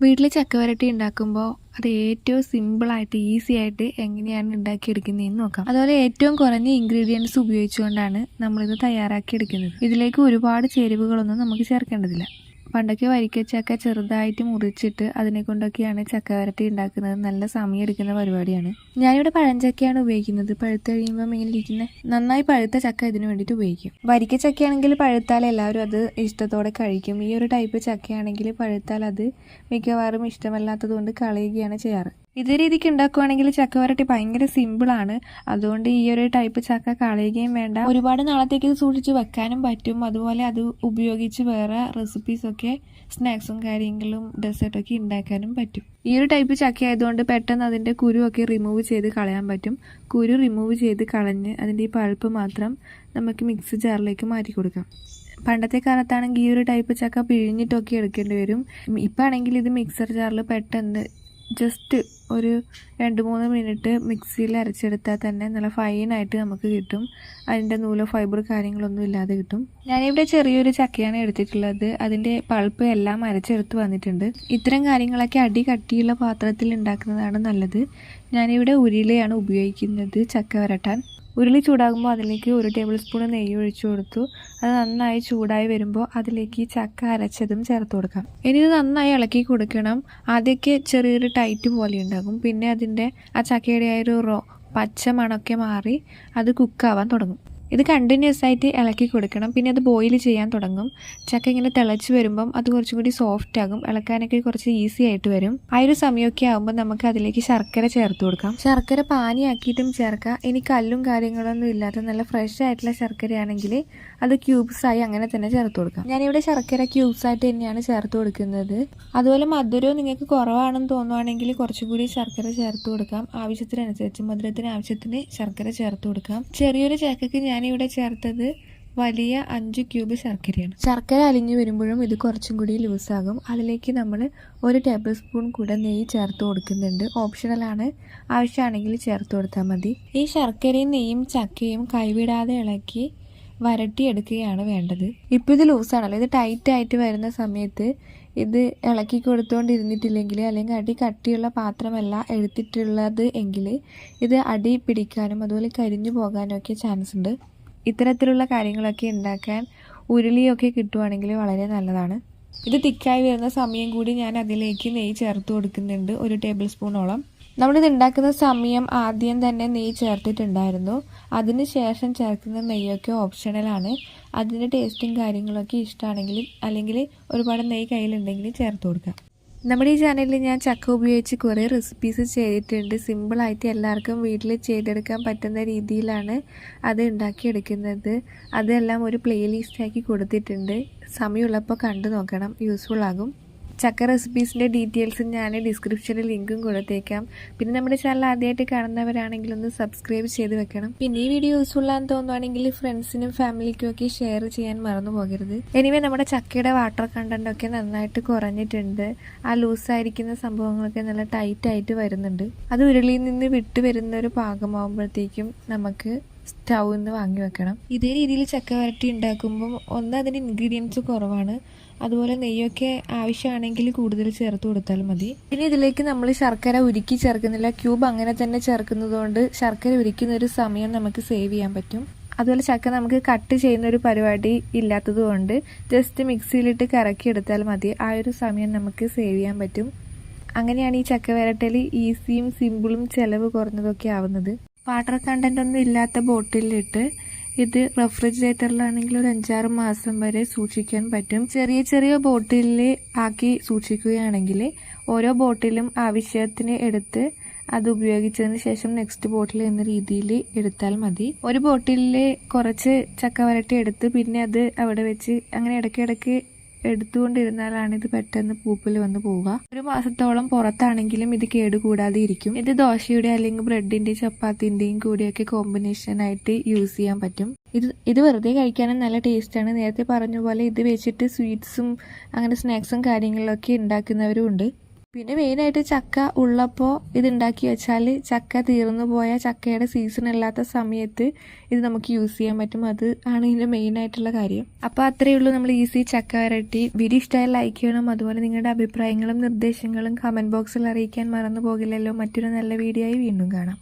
വീട്ടിൽ ചക്കവരട്ടി ഉണ്ടാക്കുമ്പോൾ അത് ഏറ്റവും സിമ്പിളായിട്ട് ഈസി ആയിട്ട് എങ്ങനെയാണ് ഉണ്ടാക്കിയെടുക്കുന്നതെന്ന് നോക്കാം. അതുപോലെ ഏറ്റവും കുറഞ്ഞ ഇൻഗ്രീഡിയൻസ് ഉപയോഗിച്ചുകൊണ്ടാണ് നമ്മളിത് തയ്യാറാക്കിയെടുക്കുന്നത്. ഇതിലേക്ക് ഒരുപാട് ചേരുവകളൊന്നും നമുക്ക് ചേർക്കേണ്ടതില്ല. പണ്ടൊക്കെ വരിക്കച്ചക്ക ചെറുതായിട്ട് മുറിച്ചിട്ട് അതിനെ കൊണ്ടൊക്കെയാണ് ചക്ക വരട്ടി ഉണ്ടാക്കുന്നത്. നല്ല സമയം എടുക്കുന്ന പരിപാടിയാണ്. ഞാനിവിടെ പഴഞ്ചക്കയാണ് ഉപയോഗിക്കുന്നത്. പഴുത്ത് കഴിയുമ്പോൾ ഇങ്ങനെ ഇരിക്കുന്ന നന്നായി പഴുത്ത ചക്ക ഇതിന് വേണ്ടിയിട്ട് ഉപയോഗിക്കും. വരിക്കച്ചക്കയാണെങ്കിൽ പഴുത്താൽ എല്ലാവരും അത് ഇഷ്ടത്തോടെ കഴിക്കും. ഈ ഒരു ടൈപ്പ് ചക്കയാണെങ്കിൽ പഴുത്താൽ അത് മിക്കവാറും ഇഷ്ടമല്ലാത്തത് കൊണ്ട് കളയുകയാണ് ചെയ്യാറ്. ഇതേ രീതിക്ക് ഉണ്ടാക്കുവാണെങ്കിൽ ചക്ക വരട്ടി ഭയങ്കര സിമ്പിളാണ് അതുകൊണ്ട് ഈ ഒരു ടൈപ്പ് ചക്ക കളയുകയും വേണ്ട. ഒരുപാട് നാളത്തേക്ക് ഇത് സൂക്ഷിച്ച് വെക്കാനും പറ്റും. അതുപോലെ അത് ഉപയോഗിച്ച് വേറെ റെസിപ്പീസൊക്കെ സ്നാക്സും കാര്യങ്ങളും ഡെസേർട്ടൊക്കെ ഉണ്ടാക്കാനും പറ്റും. ഈ ഒരു ടൈപ്പ് ചക്ക ആയതുകൊണ്ട് പെട്ടെന്ന് അതിന്റെ കുരുവൊക്കെ റിമൂവ് ചെയ്ത് കളയാൻ പറ്റും. കുരു റിമൂവ് ചെയ്ത് കളഞ്ഞ് അതിന്റെ ഈ പഴുപ്പ് മാത്രം നമുക്ക് മിക്സ് ജാറിലേക്ക് മാറ്റി കൊടുക്കാം. പണ്ടത്തെ കാലത്താണെങ്കിൽ ഈ ഒരു ടൈപ്പ് ചക്ക പിഴിഞ്ഞിട്ടൊക്കെ എടുക്കേണ്ടി വരും. ഇപ്പം ആണെങ്കിൽ ഇത് മിക്സർ ജാറിൽ പെട്ടെന്ന് ജസ്റ്റ് ഒരു രണ്ട് മൂന്ന് മിനിറ്റ് മിക്സിയിൽ അരച്ചെടുത്താൽ തന്നെ നല്ല ഫൈനായിട്ട് നമുക്ക് കിട്ടും. അതിന്റെ നൂലോ ഫൈബർ കാര്യങ്ങളൊന്നും ഇല്ലാതെ കിട്ടും. ഞാനിവിടെ ചെറിയൊരു ചക്കയാണ് എടുത്തിട്ടുള്ളത്. അതിന്റെ പൾപ്പ് എല്ലാം അരച്ചെടുത്ത് വന്നിട്ടുണ്ട്. ഇത്തരം കാര്യങ്ങളൊക്കെ അടി കട്ടിയുള്ള പാത്രത്തിൽ ഉണ്ടാക്കുന്നതാണ് നല്ലത്. ഞാനിവിടെ ഉരുളയാണ് ഉപയോഗിക്കുന്നത് ചക്ക വരട്ടാൻ. ഉരുളി ചൂടാകുമ്പോൾ അതിലേക്ക് ഒരു ടേബിൾ സ്പൂൺ നെയ്യ് ഒഴിച്ചു കൊടുത്തു. അത് നന്നായി ചൂടായി വരുമ്പോൾ അതിലേക്ക് ചക്ക അരച്ചതും ചേർത്ത് കൊടുക്കാം. ഇനി ഇത് നന്നായി ഇളക്കി കൊടുക്കണം. ആദ്യമൊക്കെ ചെറിയൊരു ടൈറ്റ് പോലെ ഉണ്ടാകും. പിന്നെ അതിന്റെ ആ ചക്കയുടെ ആ ഒരു റോ പച്ച മണമൊക്കെ മാറി അത് കുക്കാവാൻ തുടങ്ങും. ഇത് കണ്ടിന്യൂസ് ആയിട്ട് ഇളക്കി കൊടുക്കണം. പിന്നെ അത് ബോയിൽ ചെയ്യാൻ തുടങ്ങും. ചക്ക ഇങ്ങനെ തിളച്ച് വരുമ്പം അത് കുറച്ചും കൂടി സോഫ്റ്റ് ആകും. ഇളക്കാനൊക്കെ കുറച്ച് ഈസി ആയിട്ട് വരും. ആ ഒരു സമയമൊക്കെ ആകുമ്പോൾ നമുക്ക് അതിലേക്ക് ശർക്കര ചേർത്ത് കൊടുക്കാം. ശർക്കര പാനിയാക്കിയിട്ടും ചേർക്കാം. ഇനി കല്ലും കാര്യങ്ങളൊന്നും ഇല്ലാത്ത നല്ല ഫ്രഷ് ആയിട്ടുള്ള ശർക്കരയാണെങ്കിൽ അത് ക്യൂബ്സ് ആയി അങ്ങനെ തന്നെ ചേർത്ത് കൊടുക്കാം. ഞാനിവിടെ ശർക്കര ക്യൂബ്സ് ആയിട്ട് തന്നെയാണ് ചേർത്ത് കൊടുക്കുന്നത്. അതുപോലെ മധുരവും നിങ്ങൾക്ക് കുറവാണെന്ന് തോന്നുവാണെങ്കിൽ കുറച്ചും കൂടി ശർക്കര ചേർത്ത് കൊടുക്കാം. ആവശ്യത്തിനനുസരിച്ച് മധുരത്തിന് ആവശ്യത്തിന് ശർക്കര ചേർത്ത് കൊടുക്കാം. ചെറിയൊരു ചക്കയ്ക്ക് ഞാനിവിടെ ചേർത്തത് വലിയ അഞ്ച് ക്യൂബ് ശർക്കരയാണ്. ശർക്കര അലിഞ്ഞു വരുമ്പോഴും ഇത് കുറച്ചും കൂടി ലൂസാകും അതിലേക്ക് നമ്മൾ ഒരു ടേബിൾ സ്പൂൺ കൂടെ നെയ്യ് ചേർത്ത് കൊടുക്കുന്നുണ്ട്. ഓപ്ഷണലാണ് ആവശ്യമാണെങ്കിൽ ചേർത്ത് കൊടുത്താൽ മതി. ഈ ശർക്കരയും നെയ്യും ചക്കയും കൈവിടാതെ ഇളക്കി വരട്ടിയെടുക്കുകയാണ് വേണ്ടത്. ഇപ്പോൾ ഇത് ലൂസാണല്ലോ ഇത് ടൈറ്റ് ആയിട്ട് വരുന്ന സമയത്ത് ഇത് ഇളക്കി കൊടുത്തുകൊണ്ടിരുന്നിട്ടില്ലെങ്കിൽ അല്ലെങ്കിൽ അടി കട്ടിയുള്ള പാത്രമല്ല എടുത്തിട്ടുള്ളത് എങ്കിൽ ഇത് അടി പിടിക്കാനും അതുപോലെ കരിഞ്ഞു പോകാനും ഒക്കെ ചാൻസ് ഉണ്ട്. ഇത്തരത്തിലുള്ള കാര്യങ്ങളൊക്കെ ഉണ്ടാക്കാൻ ഉരുളിയൊക്കെ കിട്ടുവാണെങ്കിൽ വളരെ നല്ലതാണ്. ഇത് തിക്കായി വരുന്ന സമയം കൂടി ഞാൻ അതിലേക്ക് നെയ്യ് ചേർത്ത് കൊടുക്കുന്നുണ്ട്. ഒരു ടേബിൾ സ്പൂണോളം നമ്മളിത് ഉണ്ടാക്കുന്ന സമയം ആദ്യം തന്നെ നെയ്യ് ചേർത്തിട്ടുണ്ടായിരുന്നു. അതിന് ശേഷം ചേർക്കുന്ന നെയ്യൊക്കെ ഓപ്ഷണലാണ് അതിന്റെ ടേസ്റ്റും കാര്യങ്ങളൊക്കെ ഇഷ്ടമാണെങ്കിൽ അല്ലെങ്കിൽ ഒരുപാട് നെയ്യ് കയ്യിലുണ്ടെങ്കിൽ ചേർത്ത് കൊടുക്കാം നമ്മുടെ ഈ ചാനലിൽ ഞാൻ ചക്ക ഉപയോഗിച്ച് കുറേ റെസിപ്പീസ് ചെയ്തിട്ടുണ്ട്. സിമ്പിളായിട്ട് എല്ലാവർക്കും വീട്ടിൽ ചെയ്തെടുക്കാൻ പറ്റുന്ന രീതിയിലാണ് അത് ഉണ്ടാക്കിയെടുക്കുന്നത്. അതെല്ലാം ഒരു പ്ലേലിസ്റ്റ് ആക്കി കൊടുത്തിട്ടുണ്ട്. സമയമുള്ളപ്പോൾ കണ്ടു നോക്കണം. യൂസ്ഫുൾ ആകും. ചക്ക റെസിപ്പീസിന്റെ ഡീറ്റെയിൽസ് ഞാൻ ഡിസ്ക്രിപ്ഷനിൽ ലിങ്കും കൊടുത്തേക്കാം. പിന്നെ നമ്മുടെ ചാനൽ ആദ്യമായിട്ട് കാണുന്നവരാണെങ്കിൽ ഒന്ന് സബ്സ്ക്രൈബ് ചെയ്ത് വെക്കണം. പിന്നെ ഈ വീഡിയോ യൂസ്ഫുൾ ആണെന്ന് തോന്നുവാണെങ്കിൽ ഫ്രണ്ട്സിനും ഫാമിലിക്കും ഒക്കെ ഷെയർ ചെയ്യാൻ മറന്നു പോകരുത്. എനിവേ നമ്മുടെ ചക്കയുടെ വാട്ടർ കണ്ടന്റ് ഒക്കെ നന്നായിട്ട് കുറഞ്ഞിട്ടുണ്ട്. ആ ലൂസായിരിക്കുന്ന സംഭവങ്ങളൊക്കെ നല്ല ടൈറ്റ് ആയിട്ട് വരുന്നുണ്ട്. അത് ഉരുളിയിൽ നിന്ന് വിട്ടു വരുന്ന ഒരു പാകമാകുമ്പോഴത്തേക്കും നമുക്ക് സ്റ്റൗവിൽ നിന്ന് വാങ്ങി വെക്കണം. ഇതേ രീതിയിൽ ചക്ക വരട്ടി ഉണ്ടാക്കുമ്പം ഒന്ന് അതിന്റെ ഇൻഗ്രീഡിയൻസ് കുറവാണ്. അതുപോലെ നെയ്യൊക്കെ ആവശ്യമാണെങ്കിൽ കൂടുതൽ ചേർത്ത് കൊടുത്താൽ മതി. പിന്നെ ഇതിലേക്ക് നമ്മൾ ശർക്കര ഉരുക്കി ചേർക്കുന്നില്ല. ക്യൂബ് അങ്ങനെ തന്നെ ചേർക്കുന്നതുകൊണ്ട് ശർക്കര ഉരുക്കുന്ന ഒരു സമയം നമുക്ക് സേവ് ചെയ്യാൻ പറ്റും. അതുപോലെ ചക്ക നമുക്ക് കട്ട് ചെയ്യുന്ന ഒരു പരിപാടി ഇല്ലാത്തതുകൊണ്ട് ജസ്റ്റ് മിക്സിയിലിട്ട് കറക്കി എടുത്താൽ മതി. ആ ഒരു സമയം നമുക്ക് സേവ് ചെയ്യാൻ പറ്റും. അങ്ങനെയാണ് ഈ ചക്ക വരട്ടൽ ഈസിയും സിമ്പിളും ചിലവ് കുറഞ്ഞതൊക്കെ ആവുന്നത്. വാട്ടർ കണ്ടന്റ് ഒന്നും ഇല്ലാത്ത ബോട്ടിലിട്ട് ഇത് റെഫ്രിജറേറ്ററിലാണെങ്കിൽ ഒരു അഞ്ചാറ് മാസം വരെ സൂക്ഷിക്കാൻ പറ്റും. ചെറിയ ചെറിയ ബോട്ടിലിൽ ആക്കി സൂക്ഷിക്കുകയാണെങ്കിൽ ഓരോ ബോട്ടിലും ആവശ്യത്തിന് എടുത്ത് അത് ഉപയോഗിച്ചതിന് ശേഷം നെക്സ്റ്റ് ബോട്ടിൽ എന്ന രീതിയിൽ എടുത്താൽ മതി. ഒരു ബോട്ടിലിൽ കുറച്ച് ചക്കവരട്ടി എടുത്ത് പിന്നെ അത് അവിടെ വെച്ച് അങ്ങനെ ഇടയ്ക്കിടയ്ക്ക് എടുത്തുകൊണ്ടിരുന്നാലാണ് ഇത് പെട്ടെന്ന് പൂപ്പിൽ വന്ന് പോവുക. ഒരു മാസത്തോളം പുറത്താണെങ്കിലും ഇത് കേടുകൂടാതെ ഇരിക്കും ഇത് ദോശയുടെ അല്ലെങ്കിൽ ബ്രെഡിന്റെ ചപ്പാത്തിന്റെയും കൂടിയൊക്കെ കോമ്പിനേഷൻ ആയിട്ട് യൂസ് ചെയ്യാൻ പറ്റും. ഇത് ഇത് വെറുതെ കഴിക്കാനും നല്ല ടേസ്റ്റാണ് നേരത്തെ പറഞ്ഞ പോലെ ഇത് വെച്ചിട്ട് സ്വീറ്റ്സും അങ്ങനെ സ്നാക്സും കാര്യങ്ങളിലൊക്കെ ഉണ്ടാക്കുന്നവരും ഉണ്ട്. പിന്നെ മെയിനായിട്ട് ചക്ക ഉള്ളപ്പോൾ ഇത് ഉണ്ടാക്കി വെച്ചാൽ ചക്ക തീർന്നു പോയ ചക്കയുടെ സീസൺ അല്ലാത്ത സമയത്ത് ഇത് നമുക്ക് യൂസ് ചെയ്യാൻ പറ്റും. അത് ആണ് ഇതിന്റെ മെയിനായിട്ടുള്ള കാര്യം. അപ്പോൾ അത്രയേ ഉള്ളൂ. നമ്മൾ ഈസി ചക്ക വരട്ടി. വീഡിയോ ഇഷ്ടമായി ലൈക്ക് ചെയ്യണം. അതുപോലെ നിങ്ങളുടെ അഭിപ്രായങ്ങളും നിർദ്ദേശങ്ങളും കമന്റ് ബോക്സിൽ അറിയിക്കാൻ മറന്നു പോകില്ലല്ലോ. മറ്റൊരു നല്ല വീഡിയോ ആയി വീണ്ടും കാണാം.